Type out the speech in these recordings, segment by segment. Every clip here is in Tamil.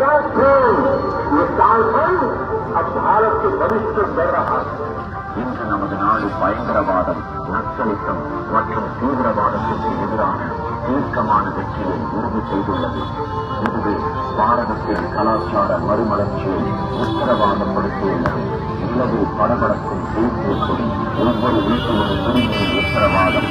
ये साल भर अब भारत के भविष्य बढ़ रहा है இன்று நமது நாடு பயங்கரவாதம் நக்சலிசம் மற்றும் தீவிரவாதத்திற்கு எதிரான தீர்க்கமான வெற்றியை உறுதி செய்துள்ளது இதுவே பாரதத்தின் கலாச்சார மறுமலர்ச்சியை உத்தரவாதப்படுத்தியுள்ளது உலகில் படபடக்கும் தேசிய கொடி ஒவ்வொரு வீட்டிலும் குடிநீர் உத்தரவாதம்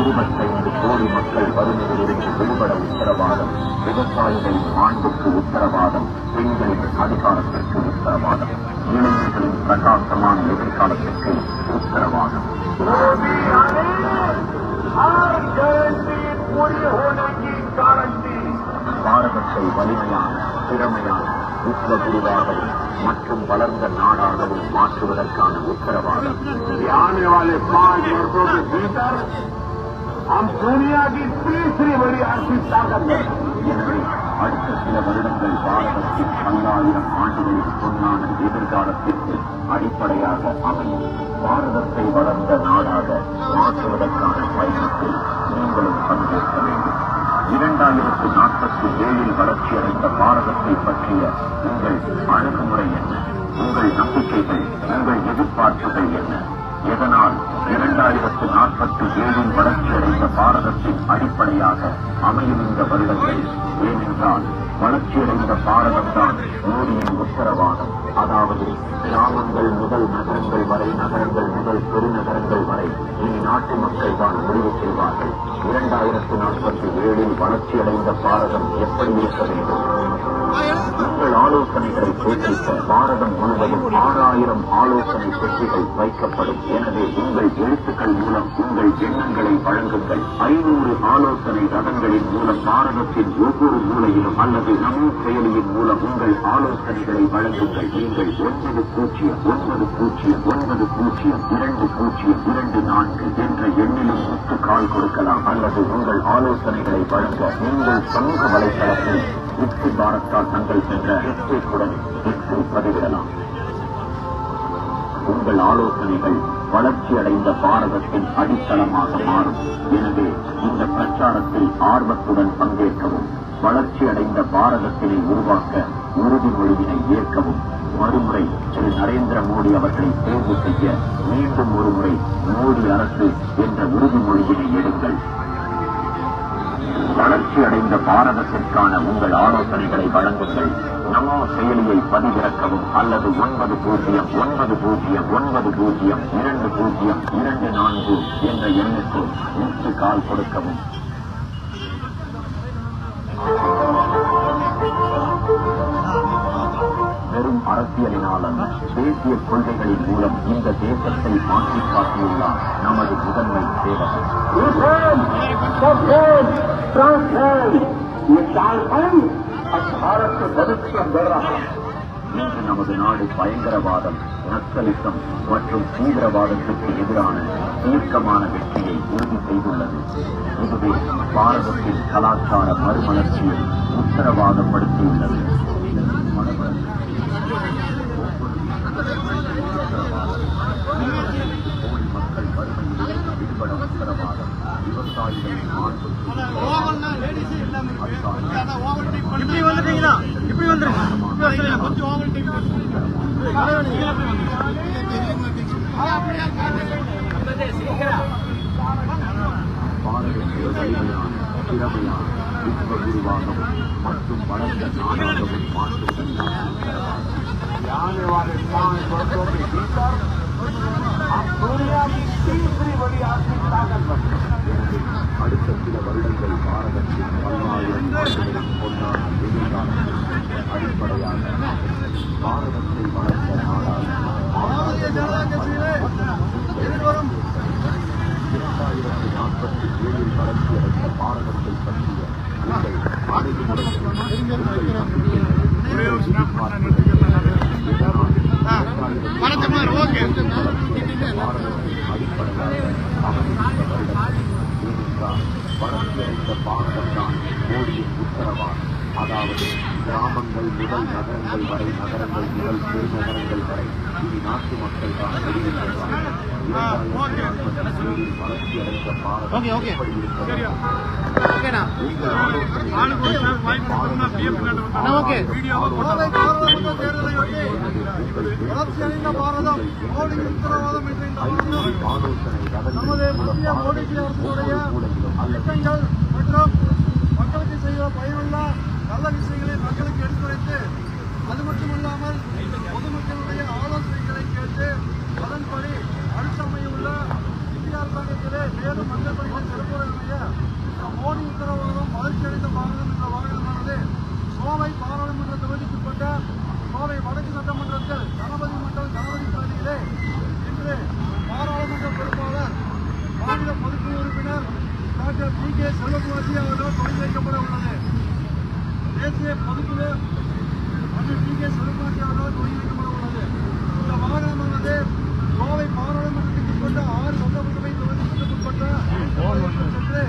இருபத்தைந்து கோடி மக்கள் வறுமையிலிருந்து விடுபட உத்தரவாதம் விவசாயிகளின் ஆண்டுக்கு உத்தரவாதம் பெண்களின் அதிகாரத்திற்கு உத்தரவாதம் இளைஞர்களின் பிரகாசமான எதிர்காலத்திற்கு உத்தரவாதம். பாரதத்தை வலிமையான திறமையான விஸ்வகுருவாகவும் மற்றும் வளர்ந்த நாடாகவும் மாற்றுவதற்கான உத்தரவாதம். யானை வாழை பால் पांच वर्षों के भीतर हम दुनिया की तीसरी बड़ी आर्थिक ताकत बनेंगे எனவே அடுத்த சில வருடங்கள் பாரதத்தின் பல்லாயிரம் ஆண்டுகளின் பொன்னான எதிர்காலத்திற்கு அடிப்படையாக அமையும் பாரதத்தை வளர்ந்த நாடாக மாற்றுவதற்கான பயணத்தில் நீங்களும் பங்கேற்க வேண்டும் இரண்டாயிரத்து நாற்பத்தி ஏழில் வளர்ச்சியடைந்த பாரதத்தை பற்றிய உங்கள் அணுகுமுறை என்ன உங்கள் நம்பிக்கைகள் உங்கள் எதிர்பார்ப்புகள் என்ன எதனால் இரண்டாயிரத்து நாற்பத்தி ஏழில் வளர்ச்சியடைந்த பாரதத்தின் அடிப்படையாக அமையும் இந்த வருடங்கள் ஏனென்றால் வளர்ச்சியடைந்த பாரதம்தான் மோடியின் உத்தரவாதம். அதாவது கிராமங்கள் முதல் நகரங்கள் வரை நகரங்கள் முதல் பெருநகரங்கள் வரை இனி நாட்டு மக்கள் தான் முடிவு செய்வார்கள். இரண்டாயிரத்து நாற்பத்தி ஏழில் வளர்ச்சியடைந்த பாரதம் எப்படி இருக்க வேண்டும்? உங்கள் ஆலோசனைகளை கேட்க பாரதம் முழுவதும் ஆறாயிரம் ஆலோசனை பெட்டிகள் வைக்கப்படும். எனவே உங்கள் எழுத்துக்கள் மூலம் உங்கள் எண்ணங்களை வழங்குங்கள். ஐநூறு ஆலோசனை ரதங்களின் மூலம் பாரதத்தின் ஒவ்வொரு மூலையிலும் அல்லது நமோ செயலியின் மூலம் உங்கள் ஆலோசனைகளை வழங்குங்கள். நீங்கள் ஒன்பது பூஜ்ஜியம் ஒன்பது பூஜ்ஜியம் ஒன்பது பூஜ்ஜியம் இரண்டு பூஜ்ஜியம் இரண்டு நான்கு என்ற எண்ணிலும் முத்து கால் கொடுக்கலாம். அல்லது உங்கள் ஆலோசனைகளை வழங்க நீங்கள் சமூக வலைதளத்தில் முக்தி பாரத்தால் தங்கள் சென்ற ஹெஸ்டேட்டுடன் எக்ஸில் பதிவிடலாம். உங்கள் ஆலோசனைகள் வளர்ச்சியடைந்த பாரதத்தின் அடித்தளமாக மாறும். எனவே இந்த பிரச்சாரத்தில் ஆர்வத்துடன் பங்கேற்கவும் வளர்ச்சியடைந்த பாரதத்தினை உருவாக்க உறுதிமொழியினை ஏற்கவும் மறுமுறை திரு நரேந்திர மோடி அவர்களை தேர்வு செய்ய மீண்டும் ஒருமுறை மோடி அரசு என்ற உறுதிமொழியினை எடுங்கள். வளர்ச்சி அடைந்த பாரதத்திற்கான உங்கள் ஆலோசனைகளை வழங்குங்கள். நமோ செயலியை பதிவிறக்கவும். அல்லது ஒன்பது பூஜ்ஜியம் ஒன்பது பூஜ்ஜியம் ஒன்பது பூஜ்ஜியம் இரண்டு பூஜ்ஜியம் இரண்டு நான்கு என்ற எண்ணுக்கு நூற்று கால் கொடுக்கவும். அரசியலினாலும் தேசிய கொள்கைகளின் மூலம் இந்த தேசத்தை மாற்றி காட்டியுள்ளார் நமது முதன்மை சேவகர். இன்று நமது நாடு பயங்கரவாதம் நக்சலிசம் மற்றும் தீவிரவாதத்திற்கு எதிரான தீர்க்கமான வெற்றியை உறுதி செய்துள்ளது. இதுவே பாரதத்தின் கலாச்சார மறுமலர்ச்சியை உத்தரவாதப்படுத்தியுள்ளது. இப்படி வந்துட்டீங்களா? இப்படி வந்துருங்க. கொஞ்சம் ஓவர் டீம் மற்றும் வளர்ந்த நாடாகவும் ये आने वाले पांच वर्षों के भीतर हम दुनिया की तीसरी बड़ी आर्थिक ताकत बनेंगे எனவே அடுத்த சில வருடங்கள் பாரதத்தின் முதல் நகரங்கள் வரை நகரங்கள் முதல் பெருநகரங்கள் வரை இனி நாட்டு மக்களுக்கான வெளியிடுகிறார்கள் வளர்ச்சி அடைந்த. எப்படி பாரதம் ஆலோசனை நமது மத்திய மோடிஜி அரசுடைய திட்டங்கள் மற்றும் மக்களுக்கு செய்ய பயனுள்ள நல்ல விஷயங்களை மக்களுக்கு எடுத்துரைத்து அது மட்டும் இல்லாமல் பொதுமக்களுடைய ஆலோசனைகளை கேட்டு அதன்படி அடுத்தமையுள்ள இந்தியா இந்திய அரசாங்கத்திலே மேலும் மக்கள் பணிகளை சிறப்புடைய இந்த மோடி உத்தரவாதம் வளர்ச்சியடைந்த பாரதம் என்ற வாகனமானது கோவை பாராளுமன்ற தொகுதிக்குட்பட்ட கோவை வடக்கு சட்டமன்றத்தில் கணபதி மண்டல் கணபதி பகுதியிலே இன்று பாராளுமன்ற பொறுப்பாளர் மாநில பொதுக்குழு உறுப்பினர் டாக்டர் பி கே செல்வகுமாரி அவர்கள் தொடங்கி வைக்கப்பட உள்ளது தேசிய டாக்டர் பி கே செல்வகுமாரி அவர்கள் தொடங்கி வைக்கப்பட உள்ளது. இந்த வாகனமானது கோவை பாராளுமன்றத்துக்கு உட்பட்ட ஆறு சட்டமன்ற தொகுதிக்குட்பட்ட பகுதிகளுக்கு சென்று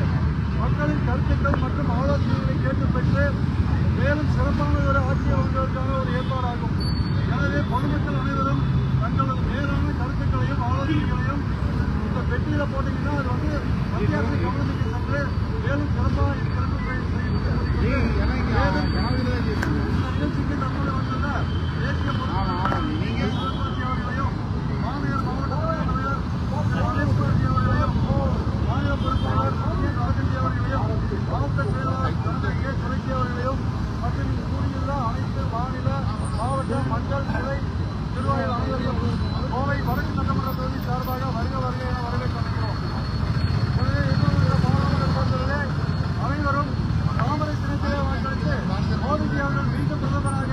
மக்களின் கருத்துக்கள் மற்றும் ஆலோசனைகளை கேட்டு பெற்று மேலும் சிறப்பான ஒரு ஆட்சி அமைவதற்கான ஒரு ஏற்பாடாகும். எனவே பொதுமக்கள் அனைவரும் தங்களது மேலான கருத்துக்களையும் ஆலோசனைகளையும் இந்த பெட்டியில போட்டீங்கன்னா அது வந்து மத்திய அரசு கவனத்துக்கு சென்று மேலும் சிறப்பாக இருக்கிறது மக்கள் துறை நிர்வாகிகள் அனைவரையும் கோவை வடக்கு சட்டமன்ற தொகுதி சார்பாக வருக வருக என வரவேற்கிறோம் பாராளுமன்ற அனைவரும் தாமரை சின்னத்திலே வாக்களித்து மோடிஜி அவர்கள் மீண்டும் பிரதமராக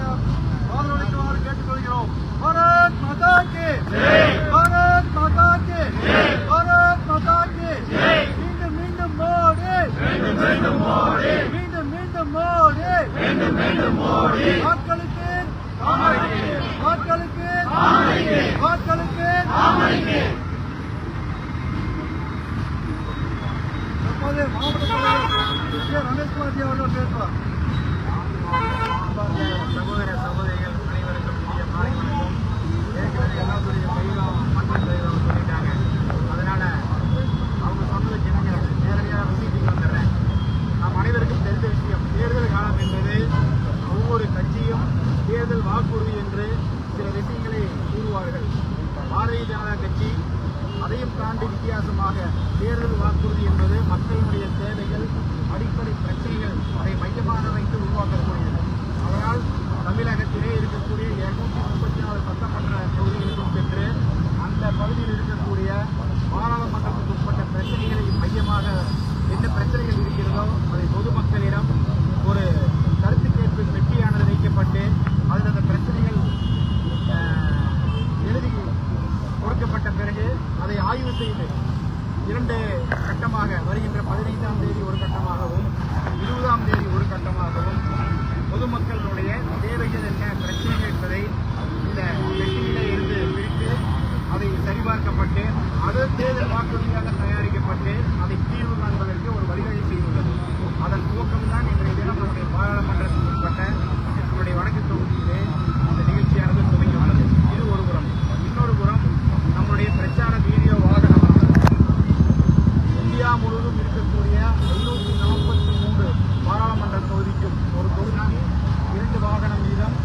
ஆதரவளிக்குமாறு கேட்டுக்கொள்கிறோம். பாரத் மாதா கே பாரத் மாதா கி பாரத் மாதா கி மீண்டும் மீண்டும் மோடி! மீண்டும் மீண்டும் மோடி! வாக்களித்து வாக்களித்து 别，咱们坐这边，我这边坐。பிறகு அதை ஆய்வு செய்து இரண்டு கட்டமாக வருகின்ற பதினைந்தாம் தேதி ஒரு கட்டமாகவும் இருபதாம் தேதி ஒரு கட்டமாகவும் பொதுமக்களுடைய தேவைகள் என்ன பிரச்சனைகள் என்பதை இந்த பெட்டியிலே இருந்து பிரித்து அதை சரிபார்க்கப்பட்டு அது தேர்தல் வாக்குறுதியாக தயாரிக்கப்பட்டு அதை தீர்வு காண்பதற்கு ஒரு வழிவகை செய்துள்ளது அதன் துவக்கம்தான் இன்றைய தினம் நம்முடைய பாராளுமன்றத்தில் உட்பட்ட நம்முடைய வடக்கு தொகுதியிலே இந்த நிகழ்ச்சியானது துவங்கியுள்ளது இது ஒரு புறம் இன்னொரு புறம் நம்முடைய பிரச்சார வீடியோ வாகனம் இந்தியா முழுவதும் இருக்கக்கூடிய ஐநூற்றி நாற்பத்தி மூன்று பாராளுமன்ற தொகுதிக்கும் ஒரு தொகுதிக்கு இரண்டு வாகனம் வீதம்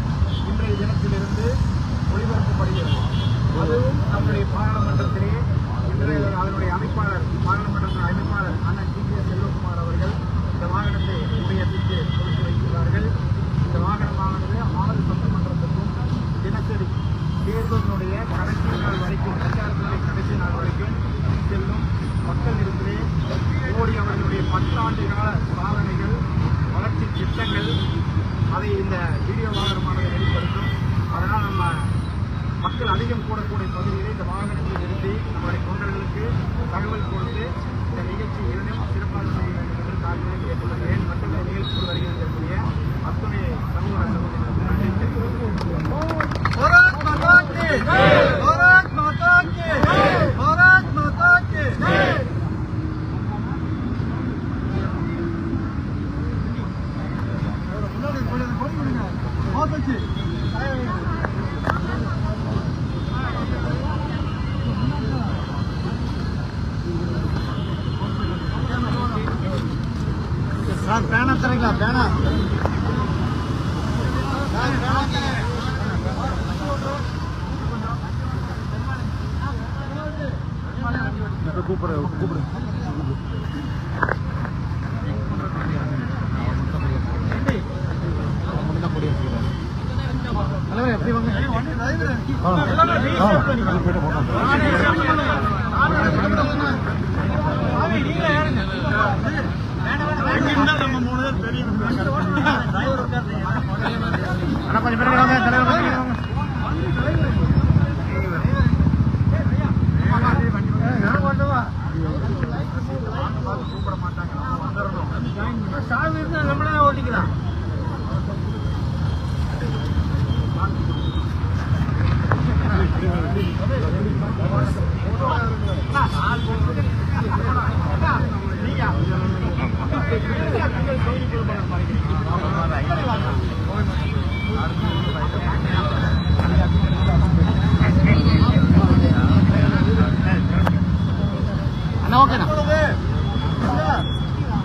இன்றைய தினத்திலிருந்து ஒளிபரப்பப்படுகிறது அதுவும் நம்முடைய பாராளுமன்றத்திலே இன்றைய அதனுடைய அமைப்பாளர் பாராளுமன்றத்தின் அமைப்பாளர் அண்ணன் டி கே. செல்வகுமார் அவர்கள் இந்த வாகனத்தை உபயோகித்து கொடுத்து வைத்துள்ளார்கள் இந்த வாகனமானது ஆறு சட்டமன்றத்துக்கும் தினசரி தேர்தலினுடைய கடைசி நாள் வரைக்கும் பிரச்சாரத்தினுடைய கடைசி நாள் வரைக்கும் செல்லும் மக்கள் இடத்திலே மோடி அவர்களுடைய பத்தாண்டு கால சாதனைகள் வளர்ச்சி திட்டங்கள் அதை இந்த வீடியோ வாகனமாக மக்கள் அதிகம் கூடக்கூடிய பகுதியிலே இந்த வாகனங்கள் Добре. ஓகேண்ணா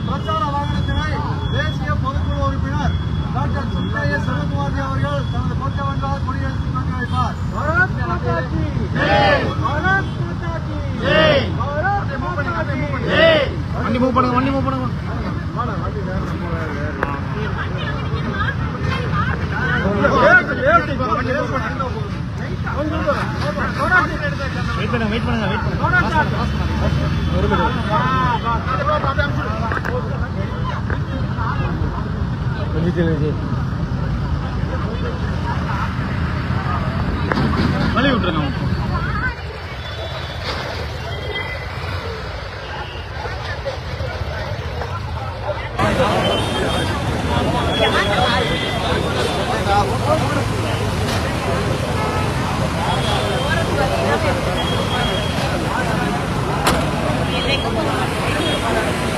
பிரச்சார வாகனத்தினை தேசிய பொதுக்குழு உறுப்பினர் டாக்டர் சுப்பைய சிவகுமாரி அவர்கள் தனது பொட்டவன்றால் கொடியெழுத்து கொண்டு வைப்பார் பாரத் மாதா கி ஜெய். பாரத் மாதா கி ஜெய் பாரத் மாதா கி ஜெய். வண்டி மூவ் பண்ணுங்க வண்டி மூவ் பண்ணுங்க வெயிட் பண்ணுங்க வெயிட் பண்ணுங்க வெயிட் பண்ணுங்க வழி விட்டுருங்க. Thank you.